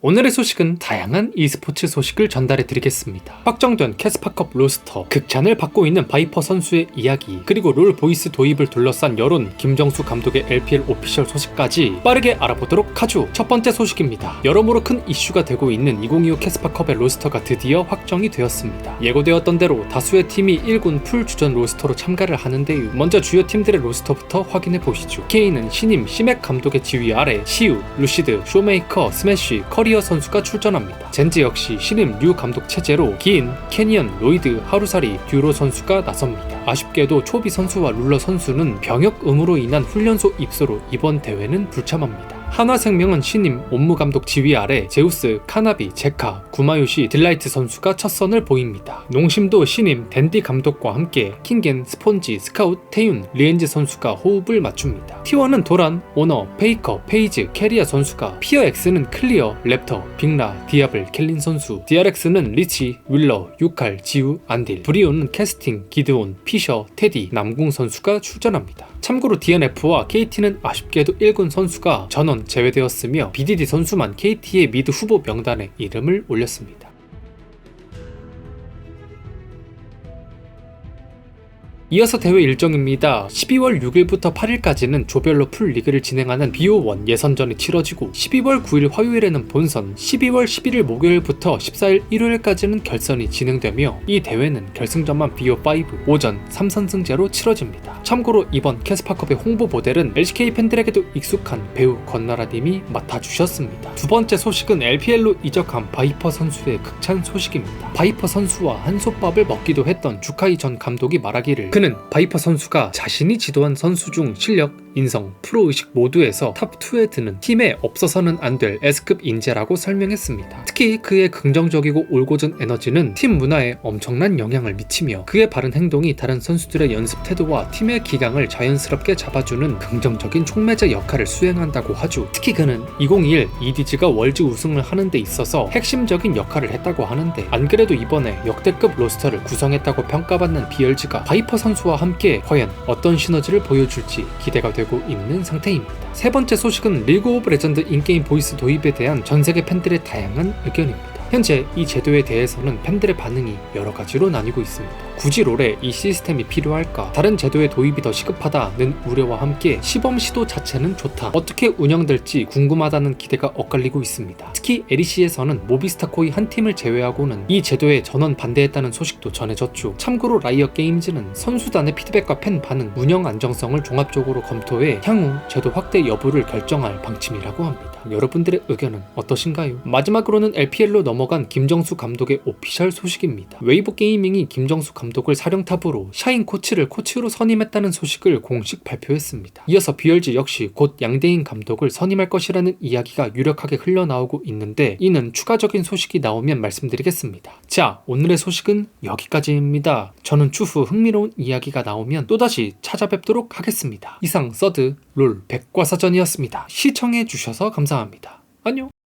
오늘의 소식은 다양한 e스포츠 소식을 전달해 드리겠습니다. 확정된 캐스파컵 로스터, 극찬을 받고 있는 바이퍼 선수의 이야기, 그리고 롤 보이스 도입을 둘러싼 여론, 김정수 감독의 LPL 오피셜 소식까지 빠르게 알아보도록 하죠. 첫 번째 소식입니다. 여러모로 큰 이슈가 되고 있는 2025 캐스파컵의 로스터가 드디어 확정이 되었습니다. 예고되었던 대로 다수의 팀이 1군 풀 주전 로스터로 참가를 하는데요. 먼저 주요 팀들의 로스터부터 확인해 보시죠. K는 신임 시맥 감독의 지휘 아래 시우, 루시드, 쇼메이커, 스매쉬, 커리 어 선수가 출전합니다. 젠지 역시 신임 류 감독 체제로 긴, 캐니언, 로이드, 하루사리, 듀로 선수가 나섭니다. 아쉽게도 초비 선수와 룰러 선수는 병역음으로 인한 훈련소 입소로 이번 대회는 불참합니다. 한화생명은 신임 옴무 감독 지휘 아래 제우스, 카나비, 제카, 구마요시, 딜라이트 선수가 첫 선을 보입니다. 농심도 신임 댄디 감독과 함께 킹겐, 스폰지, 스카웃, 태윤, 리엔즈 선수가 호흡을 맞춥니다. T1은 도란, 오너, 페이커, 페이즈, 캐리아 선수가 피어 X는 클리어, 랩터, 빅라, 디아블, 켈린 선수 DRX는 리치, 윌러, 유칼, 지우, 안딜 브리오는 캐스팅, 기드온, 피셔, 테디, 남궁 선수가 출전합니다. 참고로 DNF와 KT는 아쉽게도 1군 선수가 전원 제외되었으며 BDD 선수만 KT의 미드 후보 명단에 이름을 올렸습니다. 이어서 대회 일정입니다. 12월 6일부터 8일까지는 조별로 풀 리그를 진행하는 BO1 예선전이 치러지고 12월 9일 화요일에는 본선, 12월 11일 목요일부터 14일 일요일까지는 결선이 진행되며 이 대회는 결승전만 BO5 오전 3선승제로 치러집니다. 참고로 이번 캐스파컵의 홍보 모델은 LCK 팬들에게도 익숙한 배우 권나라님이 맡아주셨습니다. 두 번째 소식은 LPL로 이적한 바이퍼 선수의 극찬 소식입니다. 바이퍼 선수와 한솥밥을 먹기도 했던 주카이 전 감독이 말하기를 그는 바이퍼 선수가 자신이 지도한 선수 중 실력, 인성, 프로의식 모두에서 탑2에 드는 팀에 없어서는 안 될 S급 인재라고 설명했습니다. 특히 그의 긍정적이고 올곧은 에너지는 팀 문화에 엄청난 영향을 미치며 그의 바른 행동이 다른 선수들의 연습 태도와 팀의 기강을 자연스럽게 잡아주는 긍정적인 촉매제 역할을 수행한다고 하죠. 특히 그는 2021 EDG가 월즈 우승을 하는 데 있어서 핵심적인 역할을 했다고 하는데 안 그래도 이번에 역대급 로스터를 구성했다고 평가받는 BLG가 바이퍼 선수와 함께 과연 어떤 시너지를 보여줄지 기대가 되고 있는 상태입니다. 세 번째 소식은 리그 오브 레전드 인게임 보이스 도입에 대한 전 세계 팬들의 다양한 의견입니다. 현재 이 제도에 대해서는 팬들의 반응이 여러 가지로 나뉘고 있습니다. 굳이 롤에 이 시스템이 필요할까? 다른 제도의 도입이 더 시급하다는 우려와 함께 시범 시도 자체는 좋다. 어떻게 운영될지 궁금하다는 기대가 엇갈리고 있습니다. 특히 LEC에서는 모비스타 코이 한 팀을 제외하고는 이 제도에 전원 반대했다는 소식도 전해졌죠. 참고로 라이엇 게임즈는 선수단의 피드백과 팬 반응, 운영 안정성을 종합적으로 검토해 향후 제도 확대 여부를 결정할 방침이라고 합니다. 여러분들의 의견은 어떠신가요? 마지막으로는 LPL로 넘어간 김정수 감독의 오피셜 소식입니다. 웨이브 게이밍이 김정수 감독을 사령탑으로 샤인 코치를 코치로 선임했다는 소식을 공식 발표했습니다. 이어서 BLG 역시 곧 양대인 감독을 선임할 것이라는 이야기가 유력하게 흘러나오고 있는데 이는 추가적인 소식이 나오면 말씀드리겠습니다. 자, 오늘의 소식은 여기까지입니다. 저는 추후 흥미로운 이야기가 나오면 또다시 찾아뵙도록 하겠습니다. 이상 서드 롤 백과사전이었습니다. 시청해주셔서 감사합니다. 안녕!